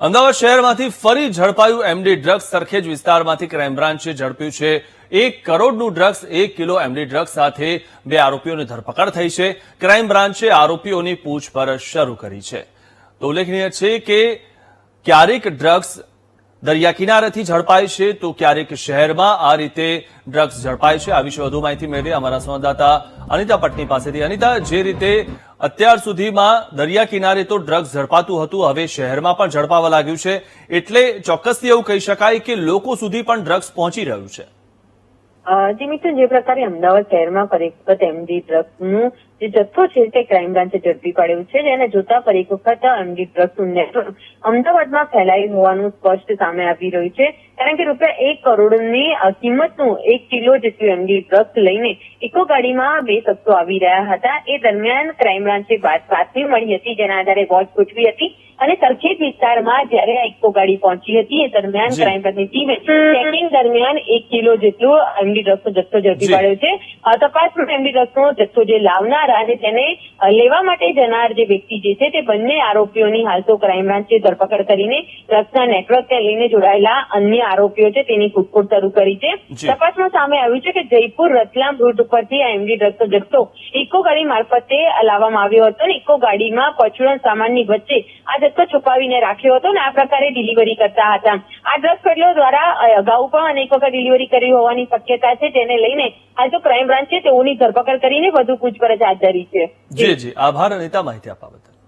અમદાવાદ શહેરમાંથી ફરી ઝડપાયું MD drugs Sarkhej વિસ્તારમાંથી ક્રાઇમ ઝડપ્યું છે. એક કરોડનું ડ્રગ્સ એક કિલો એમડી ડ્રગ્સ સાથે બે આરોપીઓની ધરપકડ થઈ છે. ક્રાઇમ આરોપીઓની પૂછપરછ શરૂ કરી છે. તો ઉલ્લેખનીય છે કે ક્યારેક ડ્રગ્સ દરિયા કિનારેથી ઝડપાય છે, તો ક્યારેક શહેરમાં આ રીતે ડ્રગ્સ ઝડપાય છે. આ વિશે વધુ માહિતી મેળવી અમારા સંવાદદાતા અનિતા પટની પાસેથી. અનિતા, જે રીતે અત્યાર સુધીમાં દરિયા કિનારે તો ડ્રગ્સ ઝડપાતું હતું, હવે શહેરમાં પણ ઝડપાવા લાગ્યું છે. એટલે ચોક્કસથી એવું કહી શકાય કે લોકો સુધી પણ ડ્રગ્સ પહોંચી રહ્યું છે. જી મિત્ર જે પ્રકારે અમદાવાદ શહેરમાં વખત એમડી ડ્રગ્સનું જે જથ્થો છે તે ક્રાઇમ બ્રાન્ચે ઝડપી પાડ્યો છે જેને જોતા ફરી વખત એમડી ડ્રગ્સનું નેટવર્ક અમદાવાદમાં ફેલાયું હોવાનું સ્પષ્ટ સામે આવી રહ્યું છે. કારણ કે રૂપિયા એક કરોડની કિંમતનું એક કિલો જેટલું એમડી ડ્રગ્સ લઈને ઇકો ગાડીમાં બે શખ્સો આવી રહ્યા હતા. એ દરમિયાન ક્રાઇમ બ્રાન્ચે વાત બાતમી મળી હતી, જેના આધારે વોચ ગોઠવી હતી. અને સરખેજ વિસ્તારમાં જ્યારે આ ઇકો ગાડી પહોંચી હતી એ દરમિયાન ક્રાઇમ બ્રાન્ચની ટીમે ચેકિંગ દરમિયાન એક કિલો જેટલો એમડી ડ્રગ્સનો જથ્થો ઝડપી. પાડ્યો છે તપાસમાં એમડી ડ્રગ્સનો જથ્થો જે લાવનાર અને તેને લેવા માટે જનાર જે વ્યક્તિ જે છે તે બંને આરોપીઓની હાલ તો ક્રાઇમ બ્રાન્ચે ધરપકડ કરીને ડ્રગ્સના નેટવર્કને લઈને જોડાયેલા અન્ય આરોપીઓ છે તેની શોધખોળ શરૂ કરી છે. તપાસમાં સામે આવ્યું છે કે જયપુર રતલામ રૂટ ઉપરથી આ એમડી ડ્રગ્સનો જથ્થો ઇકો ગાડી મારફતે લાવવામાં આવ્યો હતો અને ઇકો ગાડીમાં પછુડન સામાનની વચ્ચે આ જથ્થો છુપાવીને રાખ્યો હતો અને આ પ્રકારે ડિલિવરી કરતા હતા. આ ડ્રગ્સ કડીઓ દ્વારા અગાઉ પણ અનેક વખત ડિલિવરી કરી હોવાની શક્યતા છે. તેને લઈને હાલ તો ક્રાઇમ બ્રાન્ચે તેઓની ધરપકડ કરીને વધુ પૂછપરછ હાથ ધરી છે. જી જી. આભાર અનિતા માહિતી આપવા બદલ.